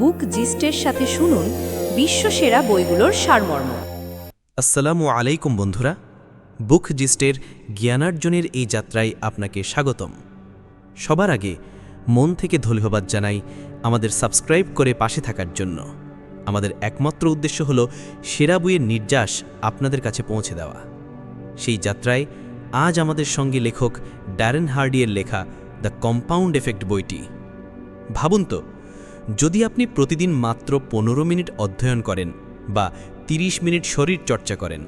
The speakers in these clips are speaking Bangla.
বুক জিস্টের সাথে শুনুন বিশ্বসেরা বইগুলোর সারমর্ম। আসসালামু আলাইকুম বন্ধুরা, বুক জিস্টের জ্ঞানার্জনের এই যাত্রায় আপনাকে স্বাগতম। সবার আগে মন থেকে ধন্যবাদ জানাই আমাদের সাবস্ক্রাইব করে পাশে থাকার জন্য। আমাদের একমাত্র উদ্দেশ্য হল সেরা বইয়ের নির্যাস আপনাদের কাছে পৌঁছে দেওয়া। সেই যাত্রায় আজ আমাদের সঙ্গে লেখক ড্যারেন হার্ডিয়ের লেখা দ্য কম্পাউন্ড এফেক্ট বইটি। ভাবুন তো যদি আপনি প্রতিদিন মাত্র পনেরো মিনিট অধ্যয়ন করেন বা ৩০ মিনিট শরীর চর্চা করেন,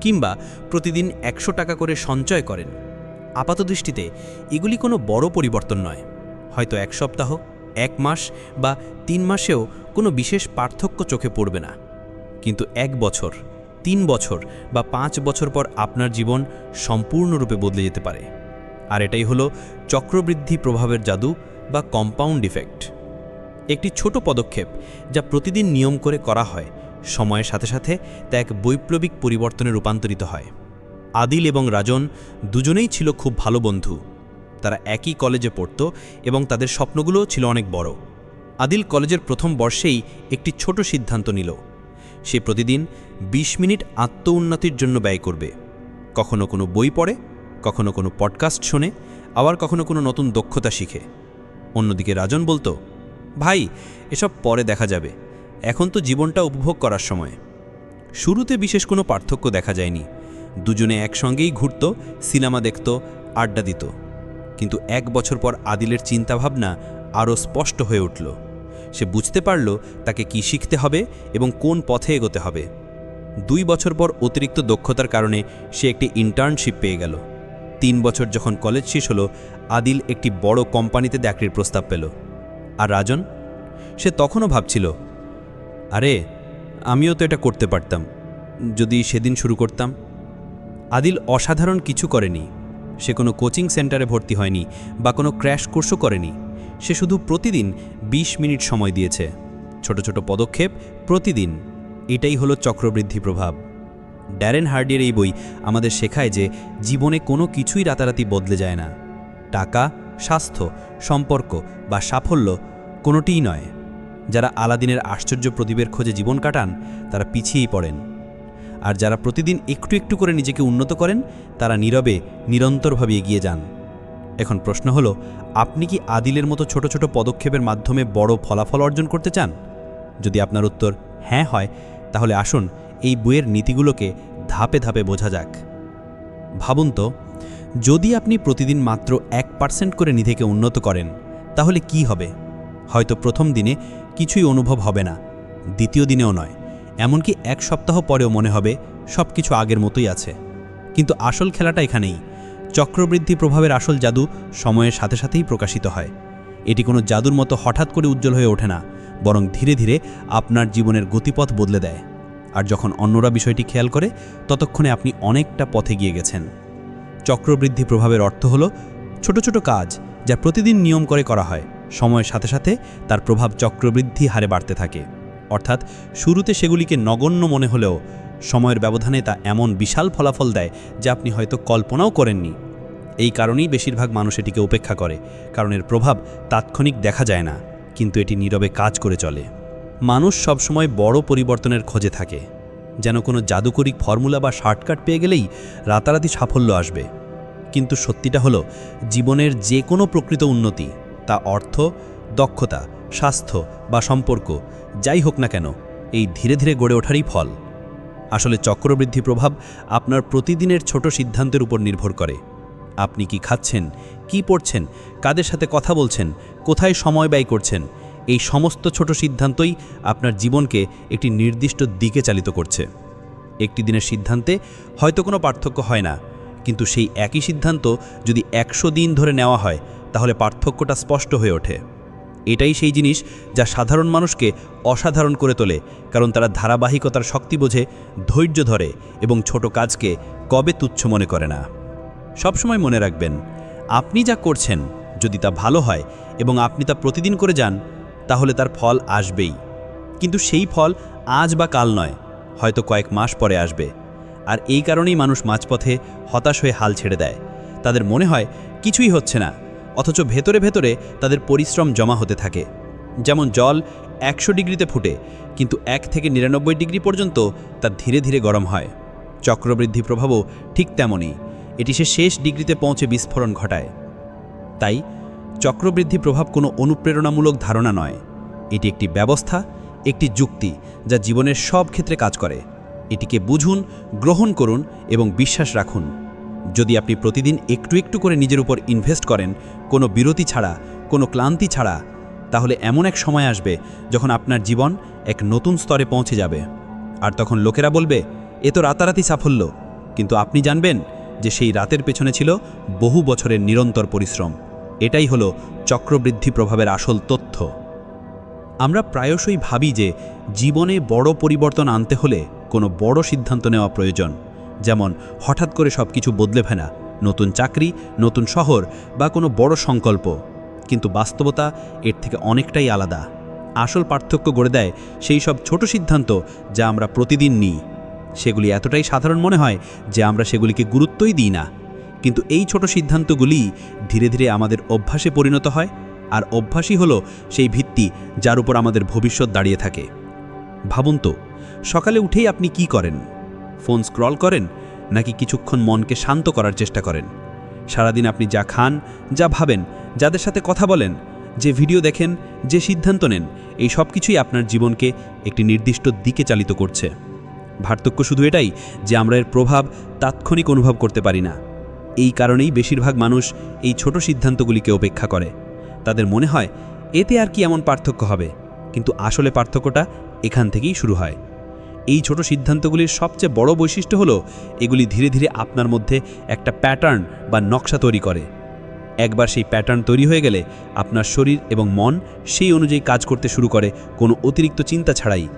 কিংবা প্রতিদিন একশো টাকা করে সঞ্চয় করেন আপাতদৃষ্টিতে এগুলি কোনো বড় পরিবর্তন নয়। হয়তো এক সপ্তাহ, এক মাস বা তিন মাসেও কোনো বিশেষ পার্থক্য চোখে পড়বে না। কিন্তু এক বছর, তিন বছর বা পাঁচ বছর পর আপনার জীবন সম্পূর্ণরূপে বদলে যেতে পারে। আর এটাই হলো চক্রবৃদ্ধি প্রভাবের জাদু বা কম্পাউন্ড ইফেক্ট একটি ছোট পদক্ষেপ যা প্রতিদিন নিয়ম করে করা হয়। সময়ের সাথে সাথে তা এক বৈপ্লবিক পরিবর্তনে রূপান্তরিত হয়। আদিল এবং রাজন দুজনেই ছিল খুব ভালো বন্ধু। তারা একই কলেজে পড়ত এবং তাদের স্বপ্নগুলোও ছিল অনেক বড়। আদিল কলেজের প্রথম বর্ষেই একটি ছোট সিদ্ধান্ত নিল। সে প্রতিদিন ২০ মিনিট আত্ম উন্নতির জন্য ব্যয় করবে। কখনো কোনো বই পড়ে, কখনো কোনো পডকাস্ট শোনে, আবার কখনো কোনো নতুন দক্ষতা শিখে। অন্যদিকে রাজন বলতো ভাই, এসব পরে দেখা যাবে। এখন তো জীবনটা উপভোগ করার সময়। শুরুতে বিশেষ কোনো পার্থক্য দেখা যায়নি। দুজনে একসঙ্গেই ঘুরত, সিনেমা দেখত, আড্ডা দিত। কিন্তু এক বছর পর আদিলের চিন্তাভাবনা আরও স্পষ্ট হয়ে উঠল। সে বুঝতে পারল তাকে কি শিখতে হবে এবং কোন পথে এগোতে হবে। দুই বছর পর অতিরিক্ত দক্ষতার কারণে সে একটি ইন্টার্নশিপ পেয়ে গেল। তিন বছর যখন কলেজ শেষ হলো, আদিল একটি বড় কোম্পানিতে চাকরির প্রস্তাব পেল। আর রাজন? সে তখনও ভাবছিল, আরে, আমিও তো এটা করতে পারতাম, যদি সেদিন শুরু করতাম। আদিল অসাধারণ কিছু করেনি। সে কোনো কোচিং সেন্টারে ভর্তি হয়নি বা কোনো ক্র্যাশ কোর্সও করেনি। সে শুধু প্রতিদিন ২০ মিনিট সময় দিয়েছে। ছোট ছোট পদক্ষেপ প্রতিদিন। এটাই হলো চক্রবৃদ্ধি প্রভাব। ড্যারেন হার্ডির এই বই আমাদের শেখায় যে জীবনে কোনো কিছুই রাতারাতি বদলে যায় না। টাকা স্বাস্থ্য, সম্পর্ক বা সাফল্য কোনোটিই নয়। যারা আলাদিনের আশ্চর্য প্রদীপের খোঁজে জীবন কাটান, তারা পিছিয়েই পড়েন। আর যারা প্রতিদিন একটু একটু করে নিজেকে উন্নত করেন, তারা নীরবে, নিরন্তরভাবে এগিয়ে যান। এখন প্রশ্ন হলো, আপনি কি আদিলের মতো ছোট ছোট পদক্ষেপের মাধ্যমে বড় ফলাফল অর্জন করতে চান? যদি আপনার উত্তর হ্যাঁ হয়, তাহলে আসুন এই বইয়ের নীতিগুলোকে ধাপে ধাপে বোঝা যাক। ভাবুন তো যদি আপনি প্রতিদিন মাত্র এক পার্সেন্ট করে নিজেকে উন্নত করেন, তাহলে কি হবে? হয়তো প্রথম দিনে কিছুই অনুভব হবে না, দ্বিতীয় দিনেও নয়, এমনকি এক সপ্তাহ পরেও মনে হবে সব কিছু আগের মতোই আছে। কিন্তু আসল খেলাটা এখানেই, চক্রবৃদ্ধি প্রভাবের আসল জাদু সময়ের সাথে সাথেই প্রকাশিত হয়। এটি কোনো জাদুর মতো হঠাৎ করে উজ্জ্বল হয়ে ওঠে না, বরং ধীরে ধীরে আপনার জীবনের গতিপথ বদলে দেয়। আর যখন অন্যরা বিষয়টি খেয়াল করে, ততক্ষণে আপনি অনেকটা পথে গিয়ে গেছেন। চক্রবৃদ্ধি প্রভাবের অর্থ হল ছোট ছোট কাজ যা প্রতিদিন নিয়ম করে করা হয়। সময়ের সাথে সাথে তার প্রভাব চক্রবৃদ্ধি হারে বাড়তে থাকে। অর্থাৎ শুরুতে সেগুলিকে নগণ্য মনে হলেও সময়ের ব্যবধানে তা এমন বিশাল ফলাফল দেয় যা আপনি হয়তো কল্পনাও করেননি। এই কারণেই বেশিরভাগ মানুষ এটিকে উপেক্ষা করে, কারণ এর প্রভাব তাৎক্ষণিক দেখা যায় না, কিন্তু এটি নীরবে কাজ করে চলে। মানুষ সবসময় বড় পরিবর্তনের খোঁজে থাকে। যেন কোনো জাদুকরিক ফর্মুলা বা শর্টকাট পেয়ে গেলেই রাতারাতি সাফল্য আসবে। কিন্তু সত্যিটা হলো, জীবনের যে কোনো প্রকৃত উন্নতি, তা অর্থ, দক্ষতা, স্বাস্থ্য বা সম্পর্ক, যাই হোক না কেন, এই ধীরে ধীরে গড়ে ওঠারই ফল। আসলে চক্রবৃদ্ধি প্রভাব আপনার প্রতিদিনের ছোট সিদ্ধান্তের উপর নির্ভর করে। আপনি কি খাচ্ছেন, কি পড়ছেন, কাদের সাথে কথা বলছেন, কোথায় সময় ব্যয় করছেন এই সমস্ত ছোট সিদ্ধান্তই আপনার জীবনকে একটি নির্দিষ্ট দিকে চালিত করছে। একটি দিনের সিদ্ধান্তে হয়তো কোনো পার্থক্য হয় না, কিন্তু সেই একই সিদ্ধান্ত যদি একশো দিন ধরে নেওয়া হয়, তাহলে পার্থক্যটা স্পষ্ট হয়ে ওঠে। এটাই সেই জিনিস যা সাধারণ মানুষকে অসাধারণ করে তোলে, কারণ তারা ধারাবাহিকতার শক্তি বোঝে, ধৈর্য ধরে এবং ছোট কাজকে কবে তুচ্ছ মনে করে না। সবসময় মনে রাখবেন, আপনি যা করছেন, যদি তা ভালো হয় এবং আপনি তা প্রতিদিন করে যান তাহলে তার ফল আসবেই। কিন্তু সেই ফল আজ বা কাল নয়, হয়তো কয়েক মাস পরে আসবে। আর এই কারণেই মানুষ মাঝপথে হতাশ হয়ে হাল ছেড়ে দেয়। তাদের মনে হয় কিছুই হচ্ছে না, অথচ ভেতরে ভেতরে তাদের পরিশ্রম জমা হতে থাকে। যেমন জল একশো ডিগ্রিতে ফুটে, কিন্তু এক থেকে নিরানব্বই ডিগ্রি পর্যন্ত তা ধীরে ধীরে গরম হয়। চক্রবৃদ্ধি প্রভাবও ঠিক তেমনই। এটি সে শেষ ডিগ্রিতে পৌঁছে বিস্ফোরণ ঘটায়। তাই চক্রবৃদ্ধি প্রভাব কোনো অনুপ্রেরণামূলক ধারণা নয়। এটি একটি ব্যবস্থা, একটি যুক্তি যা জীবনের সব ক্ষেত্রে কাজ করে। এটিকে বুঝুন, গ্রহণ করুন এবং বিশ্বাস রাখুন। যদি আপনি প্রতিদিন একটু একটু করে নিজের উপর ইনভেস্ট করেন, কোনো বিরতি ছাড়া, কোনো ক্লান্তি ছাড়া, তাহলে এমন এক সময় আসবে যখন আপনার জীবন এক নতুন স্তরে পৌঁছে যাবে। আর তখন লোকেরা বলবে, এ তো রাতারাতি সাফল্য। কিন্তু আপনি জানবেন যে সেই রাতের পেছনে ছিল বহু বছরের নিরন্তর পরিশ্রম। এটাই হলো চক্রবৃদ্ধি প্রভাবের আসল তথ্য। আমরা প্রায়শই ভাবি যে জীবনে বড় পরিবর্তন আনতে হলে কোনো বড় সিদ্ধান্ত নেওয়া প্রয়োজন, যেমন হঠাৎ করে সব কিছু বদলে ফেলা, নতুন চাকরি, নতুন শহর বা কোনো বড় সংকল্প। কিন্তু বাস্তবতা এর থেকে অনেকটাই আলাদা। আসল পার্থক্য গড়ে দেয় সেই সব ছোট সিদ্ধান্ত যা আমরা প্রতিদিন নিই। সেগুলি এতটাই সাধারণ মনে হয় যে আমরা সেগুলিকে গুরুত্বই দিই না। কিন্তু এই ছোট সিদ্ধান্তগুলি ধীরে ধীরে আমাদের অভ্যাসে পরিণত হয়, আর অভ্যাসই হলো সেই ভিত্তি যার উপর আমাদের ভবিষ্যৎ দাঁড়িয়ে থাকে। ভাবুন তো, সকালে উঠেই আপনি কি করেন? ফোন স্ক্রল করেন, নাকি কিছুক্ষণ মনকে শান্ত করার চেষ্টা করেন? সারাদিন আপনি যা খান, যা ভাবেন, যাদের সাথে কথা বলেন, যে ভিডিও দেখেন, যে সিদ্ধান্ত নেন, এই সব কিছুই আপনার জীবনকে একটি নির্দিষ্ট দিকে চালিত করছে। পার্থক্য শুধু এটাই যে আমরা এর প্রভাব তাৎক্ষণিক অনুভব করতে পারি না। এই কারণেই বেশিরভাগ মানুষ এই ছোট সিদ্ধান্তগুলিকে উপেক্ষা করে। তাদের মনে হয়, এতে আর কি এমন পার্থক্য হবে? কিন্তু আসলে পার্থক্যটা এখান থেকেই শুরু হয়। এই ছোট সিদ্ধান্তগুলির সবচেয়ে বড় বৈশিষ্ট্য হলো, এগুলি ধীরে ধীরে আপনার মধ্যে একটা প্যাটার্ন বা নকশা তৈরি করে। একবার সেই প্যাটার্ন তৈরি হয়ে গেলে আপনার শরীর এবং মন সেই অনুযায়ী কাজ করতে শুরু করে, কোনো অতিরিক্ত চিন্তা ছাড়াই।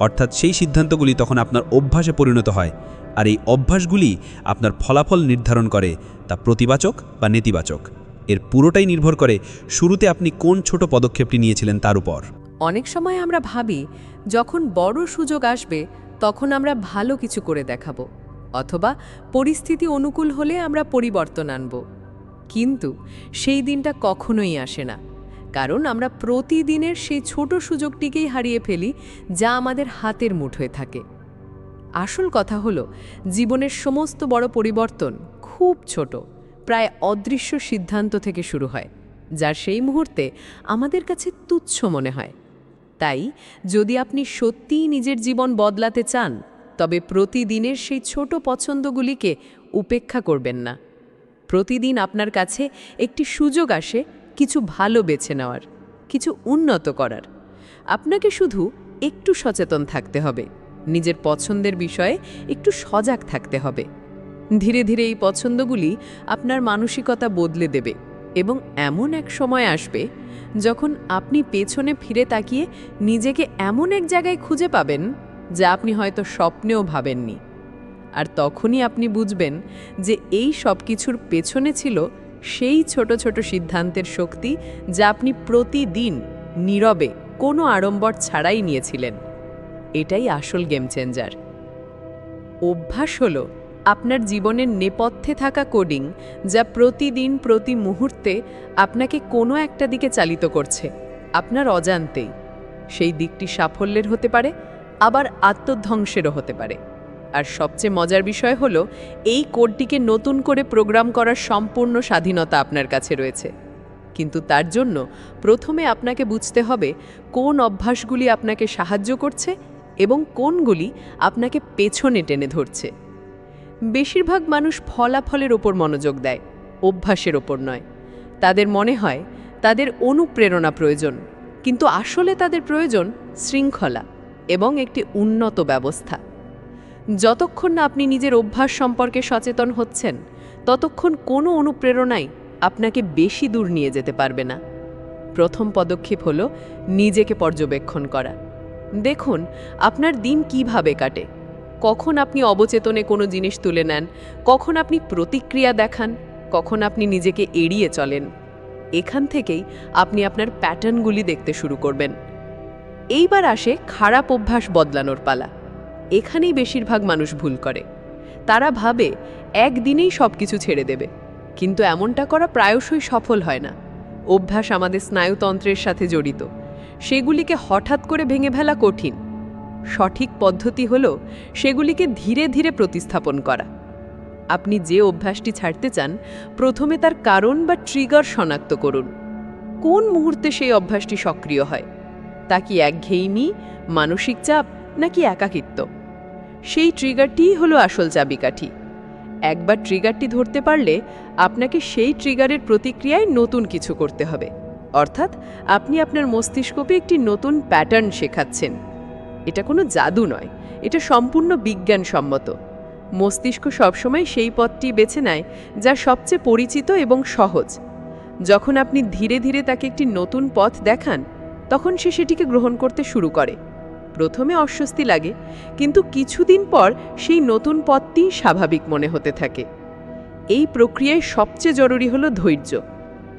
অর্থাৎ সেই সিদ্ধান্তগুলি তখন আপনার অভ্যাসে পরিণত হয়। আর এই অভ্যাসগুলি আপনার ফলাফল নির্ধারণ করে, তা প্রতিবাচক বা নেতিবাচক। এর পুরোটাই নির্ভর করে শুরুতে আপনি কোন ছোট পদক্ষেপটি নিয়েছিলেন তার উপর। অনেক সময় আমরা ভাবি, যখন বড় সুযোগ আসবে, তখন আমরা ভালো কিছু করে দেখাবো, অথবা পরিস্থিতি অনুকূল হলে আমরা পরিবর্তন আনব। কিন্তু সেই দিনটা কখনোই আসে না, কারণ আমরা প্রতিদিনের সেই ছোট সুযোগটিকেই হারিয়ে ফেলি, যা আমাদের হাতের মুঠোয় থাকে। আসল কথা হলো, জীবনের সমস্ত বড় পরিবর্তন খুব ছোট, প্রায় অদৃশ্য সিদ্ধান্ত থেকে শুরু হয়, যার সেই মুহূর্তে আমাদের কাছে তুচ্ছ মনে হয়। তাই, যদি আপনি সত্যিই নিজের জীবন বদলাতে চান, তবে প্রতিদিনের সেই ছোট পছন্দগুলিকে উপেক্ষা করবেন না। প্রতিদিন আপনার কাছে একটি সুযোগ আসে কিছু ভালো বেছে নেওয়ার, কিছু উন্নত করার। আপনাকে শুধু একটু সচেতন থাকতে হবে। নিজের পছন্দের বিষয়ে একটু সজাগ থাকতে হবে। ধীরে ধীরে এই পছন্দগুলি আপনার মানসিকতা বদলে দেবে এবং এমন এক সময় আসবে যখন আপনি পেছনে ফিরে তাকিয়ে নিজেকে এমন এক জায়গায় খুঁজে পাবেন যা আপনি হয়তো স্বপ্নেও ভাবেননি। আর তখনই আপনি বুঝবেন যে এই সব কিছুর পেছনে ছিল সেই ছোট ছোট সিদ্ধান্তের শক্তি যা আপনি প্রতিদিন নীরবে কোনো আড়ম্বর ছাড়াই নিয়েছিলেন। এটাই আসল গেম চেঞ্জার অভ্যাস হলো আপনার জীবনের নেপথ্যে থাকা কোডিং যা প্রতিদিন, প্রতি মুহূর্তে আপনাকে কোনো একটা দিকে চালিত করছে, আপনার অজান্তেই। সেই দিকটি সাফল্যের হতে পারে, আবার আত্মধ্বংসেরও হতে পারে। আর সবচেয়ে মজার বিষয় হলো, এই কোডটিকে নতুন করে প্রোগ্রাম করার সম্পূর্ণ স্বাধীনতা আপনার কাছে রয়েছে। কিন্তু তার জন্য প্রথমে আপনাকে বুঝতে হবে কোন অভ্যাসগুলি আপনাকে সাহায্য করছে এবং কোনগুলি আপনাকে পেছনে টেনে ধরছে। বেশিরভাগ মানুষ ফলাফলের ওপর মনোযোগ দেয়, অভ্যাসের ওপর নয়। তাদের মনে হয় তাদের অনুপ্রেরণা প্রয়োজন, কিন্তু আসলে তাদের প্রয়োজন শৃঙ্খলা এবং একটি উন্নত ব্যবস্থা। যতক্ষণ না আপনি নিজের অভ্যাস সম্পর্কে সচেতন হচ্ছেন, ততক্ষণ কোনো অনুপ্রেরণাই আপনাকে বেশি দূর নিয়ে যেতে পারবে না। প্রথম পদক্ষেপ হলো নিজেকে পর্যবেক্ষণ করা। দেখুন, আপনার দিন কীভাবে কাটে। কখন আপনি অবচেতনে কোনো জিনিস তুলে নেন, কখন আপনি প্রতিক্রিয়া দেখান, কখন আপনি নিজেকে এড়িয়ে চলেন। এখান থেকেই আপনি আপনার প্যাটার্নগুলি দেখতে শুরু করবেন। এইবার আসে খারাপ অভ্যাস বদলানোর পালা। এখানেই বেশিরভাগ মানুষ ভুল করে। তারা ভাবে, একদিনেই সব কিছু ছেড়ে দেবে। কিন্তু এমনটা করা প্রায়শই সফল হয় না। অভ্যাস আমাদের স্নায়ুতন্ত্রের সাথে জড়িত। সেগুলিকে হঠাৎ করে ভেঙে ফেলা কঠিন। সঠিক পদ্ধতি হল সেগুলিকে ধীরে ধীরে প্রতিস্থাপন করা। আপনি যে অভ্যাসটি ছাড়তে চান, প্রথমে তার কারণ বা ট্রিগার শনাক্ত করুন। কোন মুহূর্তে সেই অভ্যাসটি সক্রিয় হয়? তা কি একঘেয়েমি, মানসিক চাপ, নাকি একাকিত্ব? সেই ট্রিগারটিই হলো আসল চাবিকাঠি। একবার ট্রিগারটি ধরতে পারলে, আপনাকে সেই ট্রিগারের প্রতিক্রিয়ায় নতুন কিছু করতে হবে। অর্থাৎ আপনি আপনার মস্তিষ্ককে একটি নতুন প্যাটার্ন শেখাচ্ছেন। এটা কোনো জাদু নয়, এটা সম্পূর্ণ বিজ্ঞানসম্মত। মস্তিষ্ক সবসময় সেই পথটি বেছে নেয় যা সবচেয়ে পরিচিত এবং সহজ। যখন আপনি ধীরে ধীরে তাকে একটি নতুন পথ দেখান, তখন সে সেটিকে গ্রহণ করতে শুরু করে। প্রথমে অস্বস্তি লাগে, কিন্তু কিছুদিন পর সেই নতুন পথটি স্বাভাবিক মনে হতে থাকে। এই প্রক্রিয়ায় সবচেয়ে জরুরি হলো ধৈর্য।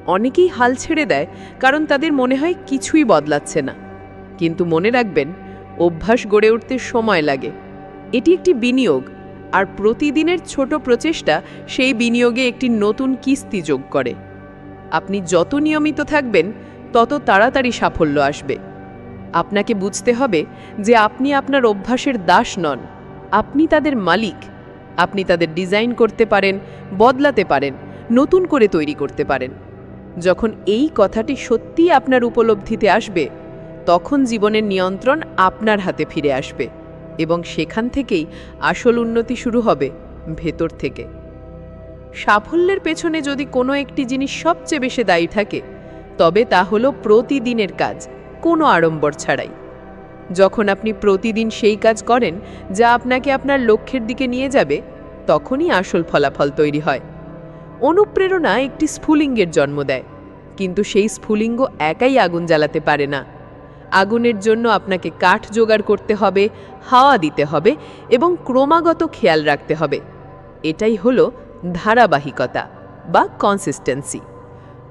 অনেকেই হাল ছেড়ে দেয় কারণ তাদের মনে হয় কিছুই বদলাচ্ছে না। কিন্তু মনে রাখবেন, অভ্যাস গড়ে উঠতে সময় লাগে। এটি একটি বিনিয়োগ, আর প্রতিদিনের ছোট প্রচেষ্টা সেই বিনিয়োগে একটি নতুন কিস্তি যোগ করে। আপনি যত নিয়মিত থাকবেন, তত তাড়াতাড়ি সাফল্য আসবে। আপনাকে বুঝতে হবে যে আপনি আপনার অভ্যাসের দাস নন। আপনি তাদের মালিক। আপনি তাদের ডিজাইন করতে পারেন, বদলাতে পারেন, নতুন করে তৈরি করতে পারেন। যখন এই কথাটি সত্যিই আপনার উপলব্ধিতে আসবে, তখন জীবনের নিয়ন্ত্রণ আপনার হাতে ফিরে আসবে এবং সেখান থেকেই আসল উন্নতি শুরু হবে ভেতর থেকে। সাফল্যের পেছনে যদি কোনো একটি জিনিস সবচেয়ে বেশি দায়ী থাকে, তবে তা হলো প্রতিদিনের কাজ, কোনো আড়ম্বর ছাড়াই। যখন আপনি প্রতিদিন সেই কাজ করেন, যা আপনাকে আপনার লক্ষ্যের দিকে নিয়ে যাবে, তখনই আসল ফলাফল তৈরি হয়। অনুপ্রেরণা একটি স্ফুলিঙ্গের জন্ম দেয়। কিন্তু সেই স্ফুলিঙ্গ একাই আগুন জ্বালাতে পারে না। আগুনের জন্য আপনাকে কাঠ জোগাড় করতে হবে, হাওয়া দিতে হবে এবং ক্রমাগত খেয়াল রাখতে হবে। এটাই হলো ধারাবাহিকতা বা কনসিস্টেন্সি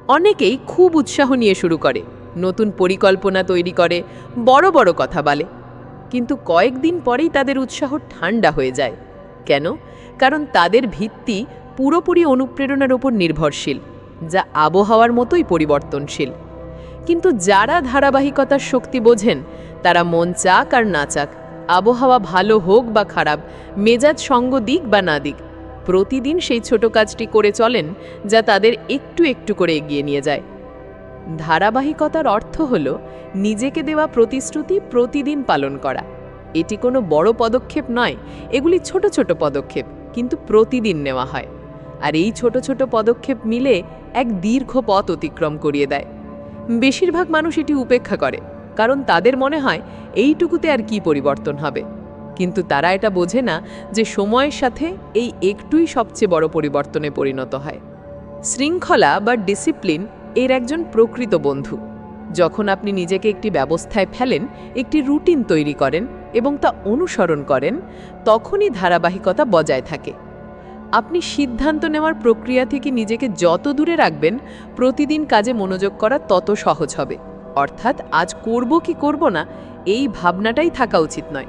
অনেকেই খুব উৎসাহ নিয়ে শুরু করে, নতুন পরিকল্পনা তৈরি করে, বড় বড় কথা বলে। কিন্তু কয়েকদিন পরেই তাদের উৎসাহ ঠান্ডা হয়ে যায়। কেন? কারণ তাদের ভিত্তি পুরোপুরি অনুপ্রেরণার ওপর নির্ভরশীল, যা আবহাওয়ার মতোই পরিবর্তনশীল। কিন্তু যারা ধারাবাহিকতার শক্তি বোঝেন, তারা মন চাক আর না চাক, আবহাওয়া ভালো হোক বা খারাপ, মেজাজ সঙ্গ দিক বা না দিক, প্রতিদিন সেই ছোট কাজটি করে চলেন, যা তাদের একটু একটু করে এগিয়ে নিয়ে যায়। ধারাবাহিকতার অর্থ হল নিজেকে দেওয়া প্রতিশ্রুতি প্রতিদিন পালন করা। এটি কোনো বড় পদক্ষেপ নয়, এগুলি ছোট ছোট পদক্ষেপ, কিন্তু প্রতিদিন নেওয়া হয়। আর এই ছোট ছোট পদক্ষেপ মিলে এক দীর্ঘ পথ অতিক্রম করিয়ে দেয়। বেশিরভাগ মানুষ এটি উপেক্ষা করে, কারণ তাদের মনে হয় এইটুকুতে আর কি পরিবর্তন হবে। কিন্তু তারা এটা বোঝে না যে সময়ের সাথে এই একটুই সবচেয়ে বড় পরিবর্তনে পরিণত হয়। শৃঙ্খলা বা ডিসিপ্লিন এর একজন প্রকৃত বন্ধু। যখন আপনি নিজেকে একটি ব্যবস্থায় ফেলেন, একটি রুটিন তৈরি করেন এবং তা অনুসরণ করেন, তখনই ধারাবাহিকতা বজায় থাকে। আপনি সিদ্ধান্ত নেওয়ার প্রক্রিয়া থেকে নিজেকে যত দূরে রাখবেন, প্রতিদিন কাজে মনোযোগ করা তত সহজ হবে। অর্থাৎ আজ করব কি করব না, এই ভাবনাটাই থাকা উচিত নয়।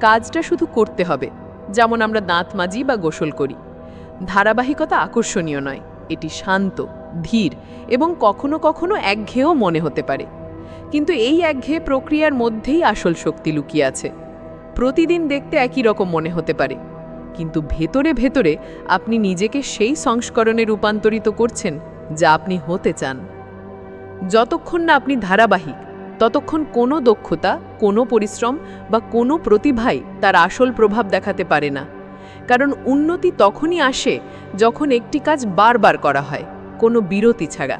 কাজটা শুধু করতে হবে, যেমন আমরা দাঁত মাজি বা গোসল করি। ধারাবাহিকতা আকর্ষণীয় নয়, এটি শান্ত, ধীর এবং কখনো কখনো একঘেয়েও মনে হতে পারে। কিন্তু এই একঘেয়ে প্রক্রিয়ার মধ্যেই আসল শক্তি লুকিয়ে আছে। প্রতিদিন দেখতে একই রকম মনে হতে পারে। কিন্তু ভেতরে ভেতরে আপনি নিজেকে সেই সংস্করণে রূপান্তরিত করছেন যা আপনি হতে চান। যতক্ষণ না আপনি ধারাবাহিক, ততক্ষণ কোনো দক্ষতা, কোনো পরিশ্রম বা কোনো প্রতিভাই তার আসল প্রভাব দেখাতে পারে না। কারণ উন্নতি তখনই আসে যখন একটি কাজ বারবার করা হয়, কোনো বিরতি ছাড়া।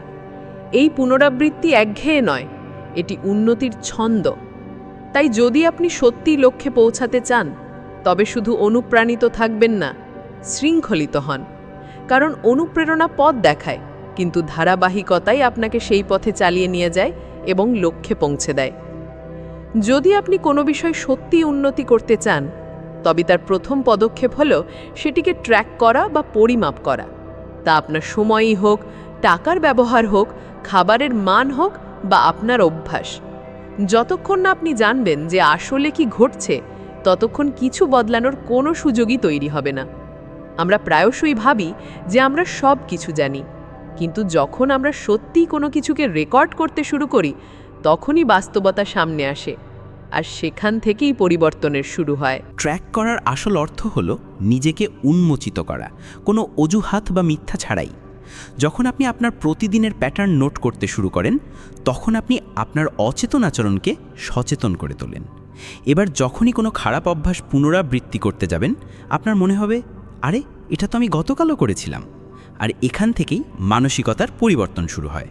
এই পুনরাবৃত্তি একঘেয়ে নয়, এটি উন্নতির ছন্দ। তাই যদি আপনি সত্যিই লক্ষ্যে পৌঁছাতে চান তবে শুধু অনুপ্রাণিত থাকবেন না, শৃঙ্খলিত হন। কারণ অনুপ্রেরণা পথ দেখায়, কিন্তু ধারাবাহিকতাই আপনাকে সেই পথে চালিয়ে নিয়ে যায় এবং লক্ষ্যে পৌঁছে দেয়। যদি আপনি কোনো বিষয় সত্যি উন্নতি করতে চান, তবে তার প্রথম পদক্ষেপ হল সেটিকে ট্র্যাক করা বা পরিমাপ করা। তা আপনার সময়ই হোক, টাকার ব্যবহার হোক, খাবারের মান হোক বা আপনার অভ্যাস। যতক্ষণ না আপনি জানবেন যে আসলে কি ঘটছে ততক্ষণ কিছু বদলানোর কোনো সুযোগই তৈরি হবে না। আমরা প্রায়শই ভাবি যে আমরা সব কিছু জানি, কিন্তু যখন আমরা সত্যিই কোনো কিছুকে রেকর্ড করতে শুরু করি, তখনই বাস্তবতা সামনে আসে, আর সেখান থেকেই পরিবর্তনের শুরু হয়। ট্র্যাক করার আসল অর্থ হল নিজেকে উন্মোচিত করা, কোনো অজুহাত বা মিথ্যা ছাড়াই। যখন আপনি আপনার প্রতিদিনের প্যাটার্ন নোট করতে শুরু করেন, তখন আপনি আপনার অচেতন আচরণকে সচেতন করে তোলেন। এবার যখনই কোনো খারাপ অভ্যাস পুনরাবৃত্তি করতে যাবেন, আপনার মনে হবে, আরে, এটা তো আমি গতকালও করেছিলাম। আর এখান থেকেই মানসিকতার পরিবর্তন শুরু হয়।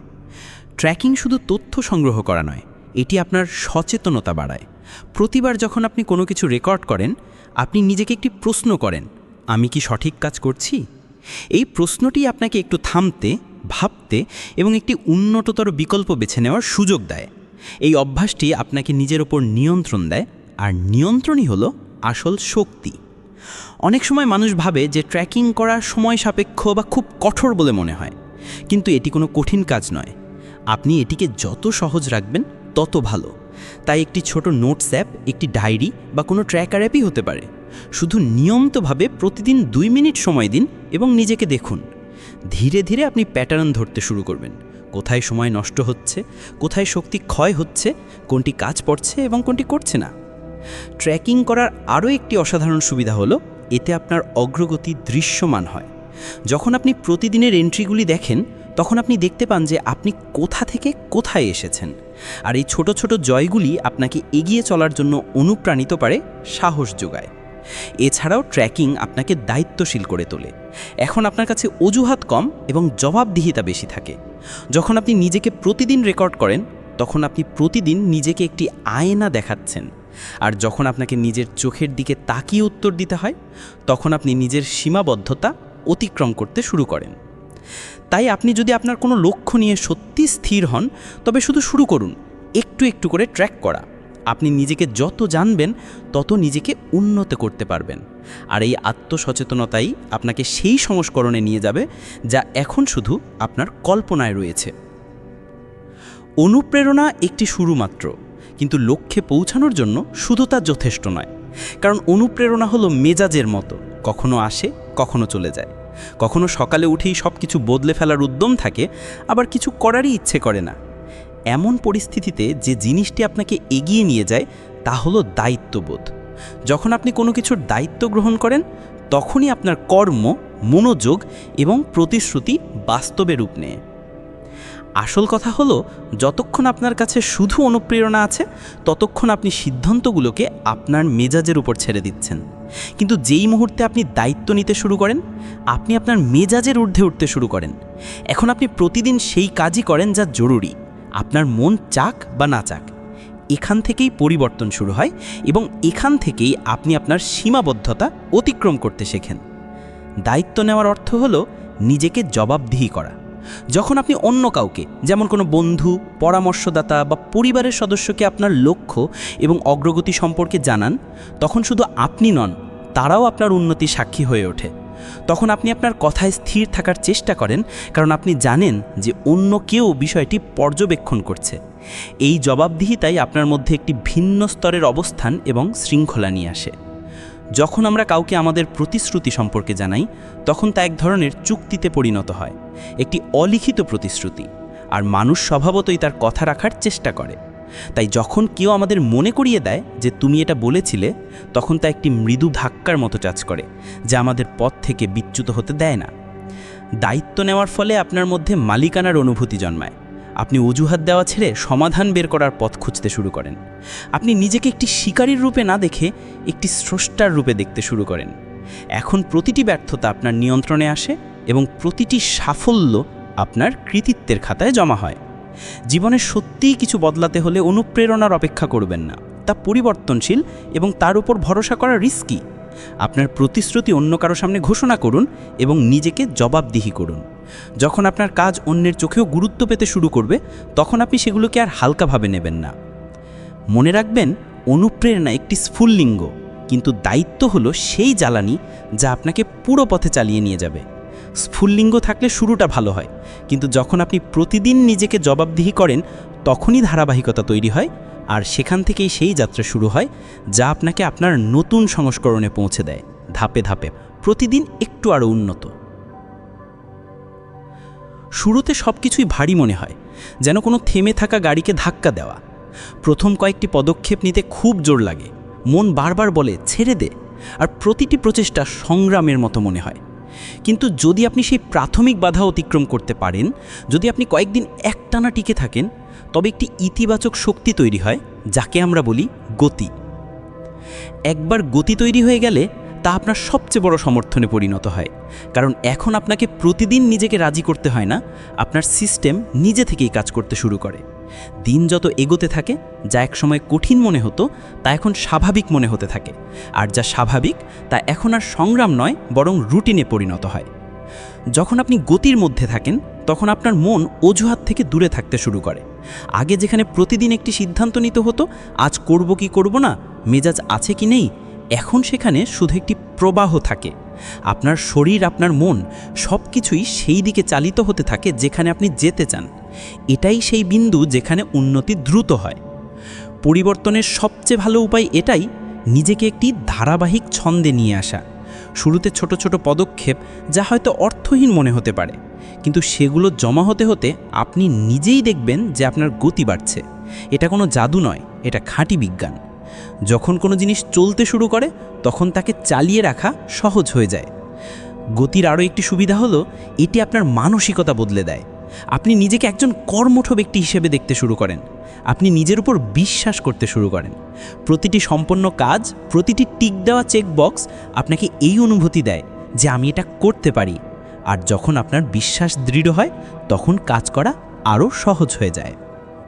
ট্র্যাকিং শুধু তথ্য সংগ্রহ করা নয়, এটি আপনার সচেতনতা বাড়ায়। প্রতিবার যখন আপনি কোনো কিছু রেকর্ড করেন, আপনি নিজেকে একটি প্রশ্ন করেন, আমি কি সঠিক কাজ করছি? এই প্রশ্নটি আপনাকে একটু থামতে, ভাবতে এবং একটি উন্নততর বিকল্প বেছে নেওয়ার সুযোগ দেয়। এই অভ্যাসটি আপনাকে নিজের ওপর নিয়ন্ত্রণ দেয়, আর নিয়ন্ত্রণই হলো আসল শক্তি। অনেক সময় মানুষ ভাবে যে ট্র্যাকিং করা সময় সাপেক্ষ বা খুব কঠোর বলে মনে হয়, কিন্তু এটি কোনো কঠিন কাজ নয়। আপনি এটিকে যত সহজ রাখবেন, তত ভালো। তাই একটি ছোট নোটস অ্যাপ, একটি ডায়েরি বা কোনো ট্র্যাকার অ্যাপই হতে পারে। শুধু নিয়মিতভাবে প্রতিদিন দুই মিনিট সময় দিন এবং নিজেকে দেখুন। ধীরে ধীরে আপনি প্যাটার্ন ধরতে শুরু করবেন। কোথায় সময় নষ্ট হচ্ছে, কোথায় শক্তি ক্ষয় হচ্ছে, কোনটি কাজ পড়ছে এবং কোনটি করছে না। ট্র্যাকিং করার আরও একটি অসাধারণ সুবিধা হলো, এতে আপনার অগ্রগতি দৃশ্যমান হয়। যখন আপনি প্রতিদিনের এন্ট্রিগুলি দেখেন তখন আপনি দেখতে পান যে আপনি কোথা থেকে কোথায় এসেছেন। আর এই ছোট ছোট জয়গুলি আপনাকে এগিয়ে চলার জন্য অনুপ্রাণিত পারে সাহস যোগায়। এছাড়াও ট্র্যাকিং আপনাকে দায়িত্বশীল করে তোলে। এখন আপনার কাছে অজুহাত কম এবং জবাবদিহিতা বেশি থাকে। যখন আপনি নিজেকে প্রতিদিন রেকর্ড করেন, তখন আপনি প্রতিদিন নিজেকে একটি আয়না দেখাচ্ছেন। আর যখন আপনাকে নিজের চোখের দিকে তাকিয়ে উত্তর দিতে হয়, তখন আপনি নিজের সীমাবদ্ধতা অতিক্রম করতে শুরু করেন। তাই আপনি যদি আপনার কোনো লক্ষ্য নিয়ে সত্যি স্থির হন, তবে শুধু শুরু করুন, একটু একটু করে ট্র্যাক করা। আপনি নিজেকে যত জানবেন, তত নিজেকে উন্নত করতে পারবেন। আর এই আত্মসচেতনতাই আপনাকে সেই সংস্করণে নিয়ে যাবে, যা এখন শুধু আপনার কল্পনায় রয়েছে। অনুপ্রেরণা একটি শুরু মাত্র কিন্তু লক্ষ্যে পৌঁছানোর জন্য শুধু তা যথেষ্ট নয়। কারণ অনুপ্রেরণা হলো মেজাজের মতো, কখনো আসে, কখনো চলে যায়। কখনো সকালে উঠেই সব কিছু বদলে ফেলার উদ্যম থাকে, আবার কিছু করারই ইচ্ছে করে না। এমন পরিস্থিতিতে যে জিনিসটি আপনাকে এগিয়ে নিয়ে যায়, তা হলো দায়িত্ববোধ। যখন আপনি কোনো কিছুর দায়িত্ব গ্রহণ করেন, তখনই আপনার কর্ম, মনোযোগ এবং প্রতিশ্রুতি বাস্তবে রূপ নেয়। আসল কথা হলো, যতক্ষণ আপনার কাছে শুধু অনুপ্রেরণা আছে, ততক্ষণ আপনি সিদ্ধান্তগুলোকে আপনার মেজাজের উপর ছেড়ে দিচ্ছেন। কিন্তু যেই মুহূর্তে আপনি দায়িত্ব নিতে শুরু করেন, আপনি আপনার মেজাজের ঊর্ধ্বে উঠতে শুরু করেন। এখন আপনি প্রতিদিন সেই কাজই করেন যা জরুরি, আপনার মন চাক বা না চাক। এখান থেকেই পরিবর্তন শুরু হয় এবং এখান থেকেই আপনি আপনার সীমাবদ্ধতা অতিক্রম করতে শেখেন। দায়িত্ব নেওয়ার অর্থ হলো নিজেকে জবাবদিহি করা। যখন আপনি অন্য কাউকে, যেমন কোনো বন্ধু, পরামর্শদাতা বা পরিবারের সদস্যকে আপনার লক্ষ্য এবং অগ্রগতি সম্পর্কে জানান, তখন শুধু আপনি নন, তারাও আপনার উন্নতি সাক্ষী হয়ে ওঠে। তখন আপনি আপনার কথায় স্থির থাকার চেষ্টা করেন, কারণ আপনি জানেন যে অন্য কেউ বিষয়টি পর্যবেক্ষণ করছে। এই জবাবদিহিতাই আপনার মধ্যে একটি ভিন্ন স্তরের অবস্থান এবং শৃঙ্খলা নিয়ে আসে। যখন আমরা কাউকে আমাদের প্রতিশ্রুতি সম্পর্কে জানাই, তখন তা এক ধরনের চুক্তিতে পরিণত হয়, একটি অলিখিত প্রতিশ্রুতি, আর মানুষ স্বভাবতই তার কথা রাখার চেষ্টা করে। তাই যখন কেউ আমাদের মনে করিয়ে দেয় যে তুমি এটা বলেছিলে, তখন তা একটি মৃদু ধাক্কার মতো চাচ করে, যা আমাদের পথ থেকে বিচ্যুত হতে দেয় না। দায়িত্ব নেওয়ার ফলে আপনার মধ্যে মালিকানার অনুভূতি জন্মায়। আপনি অজুহাত দেওয়া ছেড়ে সমাধান বের করার পথ খুঁজতে শুরু করেন। আপনি নিজেকে একটি শিকারীর রূপে না দেখে একটি স্রষ্টার রূপে দেখতে শুরু করেন। এখন প্রতিটি ব্যর্থতা আপনার নিয়ন্ত্রণে আসে এবং প্রতিটি সাফল্য আপনার কৃতিত্বের খাতায় জমা হয়। জীবনে সত্যিই কিছু বদলাতে হলে অনুপ্রেরণার অপেক্ষা করবেন না। তা পরিবর্তনশীল এবং তার উপর ভরসা করা রিস্কি আপনার প্রতিশ্রুতি অন্য কারও সামনে ঘোষণা করুন এবং নিজেকে জবাবদিহি করুন। যখন আপনার কাজ অন্যের চোখেও গুরুত্ব পেতে শুরু করবে, তখন আপনি সেগুলোকে আর হালকাভাবে নেবেন না। মনে রাখবেন, অনুপ্রেরণা একটি স্ফুল্লিঙ্গ কিন্তু দায়িত্ব হলো সেই জ্বালানি যা আপনাকে পুরো পথে চালিয়ে নিয়ে যাবে। স্ফুল্লিঙ্গ থাকলে শুরুটা ভালো হয়, কিন্তু যখন আপনি প্রতিদিন নিজেকে জবাবদিহি করেন, তখনই ধারাবাহিকতা তৈরি হয়, আর সেখান থেকেই সেই যাত্রা শুরু হয়, যা আপনাকে আপনার নতুন সংস্করণে পৌঁছে দেয়, ধাপে ধাপে। প্রতিদিন একটু আরও উন্নত। শুরুতে সব কিছুই ভারী মনে হয়, যেন কোনো থেমে থাকা গাড়িকে ধাক্কা দেওয়া। প্রথম কয়েকটি পদক্ষেপ নিতে খুব জোর লাগে। মন বারবার বলে, ছেড়ে দে। আর প্রতিটি প্রচেষ্টা সংগ্রামের মতো মনে হয়। কিন্তু যদি আপনি সেই প্রাথমিক বাধা অতিক্রম করতে পারেন, যদি আপনি কয়েকদিন একটানা টিকে থাকেন, তবে একটি ইতিবাচক শক্তি তৈরি হয়, যাকে আমরা বলি গতি। একবার গতি তৈরি হয়ে গেলে তা আপনার সবচেয়ে বড় সমর্থনে পরিণত হয়। কারণ এখন আপনাকে প্রতিদিন নিজেকে রাজি করতে হয় না, আপনার সিস্টেম নিজে থেকেই কাজ করতে শুরু করে। দিন যত এগোতে থাকে, যা একসময় কঠিন মনে হতো, তা এখন স্বাভাবিক মনে হতে থাকে। আর যা স্বাভাবিক, তা এখন আর সংগ্রাম নয়, বরং রুটিনে পরিণত হয়। যখন আপনি গতির মধ্যে থাকেন, তখন আপনার মন অজুহাত থেকে দূরে থাকতে শুরু করে। আগে যেখানে প্রতিদিন একটি সিদ্ধান্ত নিতে হতো, আজ করব কি করব না, মেজাজ আছে কি নেই এখন সেখানে শুধু একটি প্রবাহ থাকে। আপনার শরীর, আপনার মন সব কিছুই সেই দিকে চালিত হতে থাকে যেখানে আপনি যেতে চান। এটাই সেই বিন্দু যেখানে উন্নতি দ্রুত হয়। পরিবর্তনের সবচেয়ে ভালো উপায় এটাই, নিজেকে একটি ধারাবাহিক ছন্দে নিয়ে আসা। শুরুতে ছোট ছোট পদক্ষেপ যা হয়তো অর্থহীন মনে হতে পারে, কিন্তু সেগুলো জমা হতে হতে আপনি নিজেই দেখবেন যে আপনার গতি বাড়ছে। এটা কোনো জাদু নয়, এটা খাঁটি বিজ্ঞান। যখন কোনো জিনিস চলতে শুরু করে, তখন তাকে চালিয়ে রাখা সহজ হয়ে যায়। গতির আরও একটি সুবিধা হলো, এটি আপনার মানসিকতা বদলে দেয়। আপনি নিজেকে একজন কর্মঠ ব্যক্তি হিসেবে দেখতে শুরু করেন। আপনি নিজের উপর বিশ্বাস করতে শুরু করেন। প্রতিটি সম্পন্ন কাজ, প্রতিটি টিক দেওয়া চেকবক্স আপনাকে এই অনুভূতি দেয় যে আমি এটা করতে পারি। আর যখন আপনার বিশ্বাস দৃঢ় হয়, তখন কাজ করা আরও সহজ হয়ে যায়।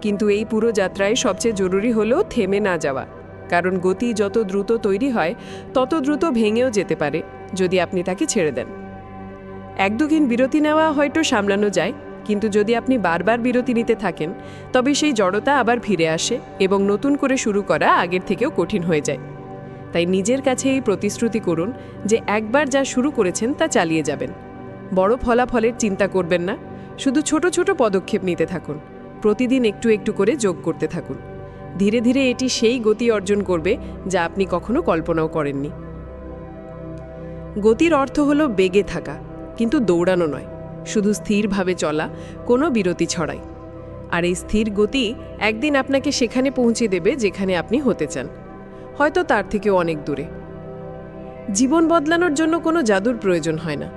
কিন্তু এই পুরো যাত্রায় সবচেয়ে জরুরি হলো থেমে না যাওয়া। কারণ গতি যত দ্রুত তৈরি হয়, তত দ্রুত ভেঙেও যেতে পারে, যদি আপনি তাকে ছেড়ে দেন। এক দুদিন বিরতি নেওয়া হয়তো সামলানো যায়, কিন্তু যদি আপনি বারবার বিরতি নিতে থাকেন, তবে সেই জড়তা আবার ফিরে আসে এবং নতুন করে শুরু করা আগের থেকেও কঠিন হয়ে যায়। তাই নিজের কাছে এই প্রতিশ্রুতি করুন যে একবার যা শুরু করেছেন তা চালিয়ে যাবেন। বড় ফলাফলের চিন্তা করবেন না, শুধু ছোট ছোট পদক্ষেপ নিতে থাকুন, প্রতিদিন একটু একটু করে যোগ করতে থাকুন। ধীরে ধীরে এটি সেই গতি অর্জন করবে যা আপনি কখনো কল্পনাও করেননি। গতির অর্থ হলো বেগে থাকা, কিন্তু দৌড়ানো নয়, শুধু স্থিরভাবে চলা, কোনো বিরতি ছড়াই। আর এই স্থির গতি একদিন আপনাকে সেখানে পৌঁছে দেবে যেখানে আপনি হতে চান, হয়তো তার থেকেও অনেক দূরে। জীবন বদলানোর জন্য কোনো জাদুর প্রয়োজন হয় না।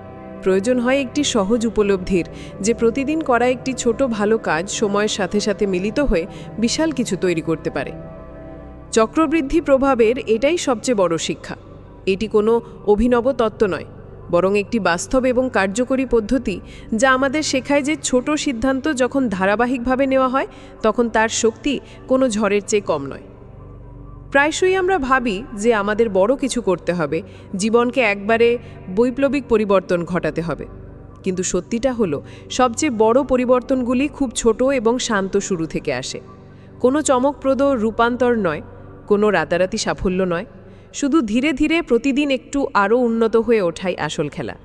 প্রয়োজন হয় একটি সহজ উপলব্ধির, যে প্রতিদিন করা একটি ছোট ভালো কাজ সময়ের সাথে সাথে মিলিত হয়ে বিশাল কিছু তৈরি করতে পারে। চক্রবৃদ্ধি প্রভাবের এটাই সবচেয়ে বড় শিক্ষা। এটি কোনো অভিনব তত্ত্ব নয়, বরং একটি বাস্তব এবং কার্যকরী পদ্ধতি যা আমাদের শেখায় যে ছোট সিদ্ধান্ত যখন ধারাবাহিকভাবে নেওয়া হয়, তখন তার শক্তি কোনো ঝড়ের চেয়ে কম নয়। প্রায়শই আমরা ভাবি যে আমাদের বড় কিছু করতে হবে, জীবনকে একবারে বৈপ্লবিক পরিবর্তন ঘটাতে হবে। কিন্তু সত্যিটা হলো, সবচেয়ে বড় পরিবর্তনগুলি খুব ছোট এবং শান্ত শুরু থেকে আসে। কোনো চমকপ্রদ রূপান্তর নয়, কোনো রাতারাতি সাফল্য নয়, শুধু ধীরে ধীরে প্রতিদিন একটু আরও উন্নত হয়ে ওঠাই আসল খেলা।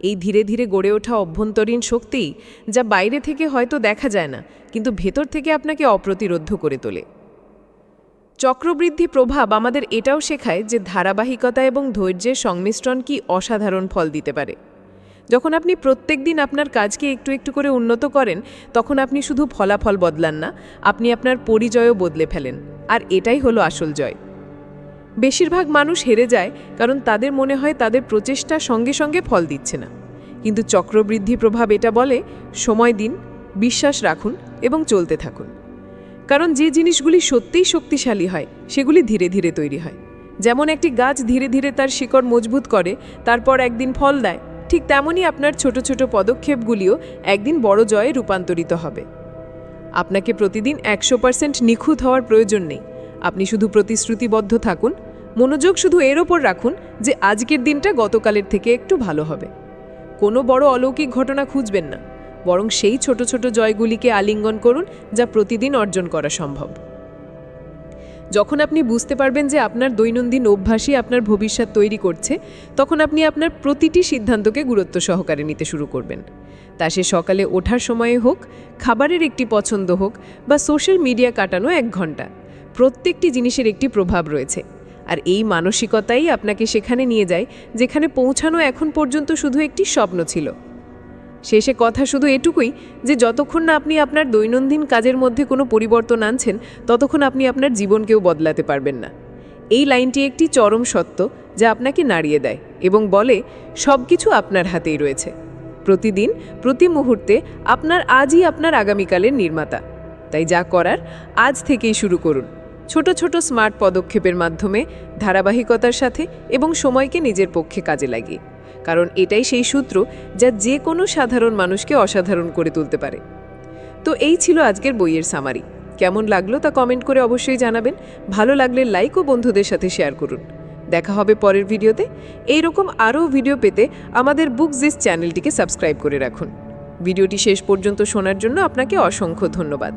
এই ধীরে ধীরে গড়ে ওঠা অভ্যন্তরীণ শক্তিই যা বাইরে থেকে হয়তো দেখা যায় না, কিন্তু ভেতর থেকে আপনাকে অপ্রতিরোধ্য করে তোলে। চক্রবৃদ্ধি প্রভাব আমাদের এটাও শেখায় যে ধারাবাহিকতা এবং ধৈর্যের সংমিশ্রণ কি অসাধারণ ফল দিতে পারে। যখন আপনি প্রত্যেক দিন আপনার কাজকে একটু একটু করে উন্নত করেন, তখন আপনি শুধু ফলাফল বদলান না, আপনি আপনার পরিচয়ও বদলে ফেলেন। আর এটাই হলো আসল জয়। বেশিরভাগ মানুষ হেরে যায় কারণ তাদের মনে হয় তাদের প্রচেষ্টা সঙ্গে সঙ্গে ফল দিচ্ছে না। কিন্তু চক্রবৃদ্ধি প্রভাব এটা বলে, সময় দিন, বিশ্বাস রাখুন এবং চলতে থাকুন। কারণ যে জিনিসগুলি সত্যিই শক্তিশালী হয়, সেগুলি ধীরে ধীরে তৈরি হয়। যেমন একটি গাছ ধীরে ধীরে তার শিকড় মজবুত করে, তারপর একদিন ফল দেয়। ঠিক তেমনই আপনার ছোট ছোট পদক্ষেপগুলিও একদিন বড় জয়ে রূপান্তরিত হবে। আপনাকে প্রতিদিন একশো পার্সেন্ট নিখুঁত হওয়ার প্রয়োজন নেই। আপনি শুধু প্রতিশ্রুতিবদ্ধ থাকুন। মনোযোগ শুধু এর ওপর রাখুন যে আজকের দিনটা গতকালের থেকে একটু ভালো হবে। কোনো বড় অলৌকিক ঘটনা খুঁজবেন না। বরং সেই ছোট ছোট জয়গুলিকে আলিঙ্গন করুন যা প্রতিদিন অর্জন করা সম্ভব। যখন আপনি বুঝতে পারবেন যে আপনার দৈনন্দিন অভ্যাসই আপনার ভবিষ্যৎ তৈরি করছে, তখন আপনি আপনার প্রতিটি সিদ্ধান্তকে গুরুত্ব সহকারে নিতে শুরু করবেন। তা সে সকালে ওঠার সময়ে হোক, খাবারের একটি পছন্দ হোক বা সোশ্যাল মিডিয়া কাটানো এক ঘণ্টা প্রত্যেকটি জিনিসের একটি প্রভাব রয়েছে। আর এই মানসিকতাই আপনাকে সেখানে নিয়ে যায়, যেখানে পৌঁছানো এখন পর্যন্ত শুধু একটি স্বপ্ন ছিল। শেষে কথা শুধু এটুকুই যে যতক্ষণ না আপনি আপনার দৈনন্দিন কাজের মধ্যে কোনো পরিবর্তন আনছেন, ততক্ষণ আপনি আপনার জীবনকেও বদলাতে পারবেন না। এই লাইনটি একটি চরম সত্য যা আপনাকে নাড়িয়ে দেয় এবং বলে সব কিছু আপনার হাতেই রয়েছে। প্রতিদিন, প্রতি মুহূর্তে আপনার আজই আপনার আগামীকালের নির্মাতা। তাই যা করার, আজ থেকেই শুরু করুন। ছোট ছোট স্মার্ট পদক্ষেপের মাধ্যমে, ধারাবাহিকতার সাথে এবং সময়কে নিজের পক্ষে কাজে লাগিয়ে। কারণ এটাই সেই সূত্র যা যে কোনো সাধারণ মানুষকে অসাধারণ করে তুলতে পারে। তো এই ছিল আজকের বইয়ের সামারি কেমন লাগল তা কমেন্ট করে অবশ্যই জানাবেন। ভালো লাগলে লাইক ও বন্ধুদের সাথে শেয়ার করুন। দেখা হবে পরের ভিডিওতে। এই রকম আরও ভিডিও পেতে আমাদের বুকস দিস চ্যানেলটিকে সাবস্ক্রাইব করে রাখুন। ভিডিওটি শেষ পর্যন্ত শোনার জন্য আপনাকে অসংখ্য ধন্যবাদ।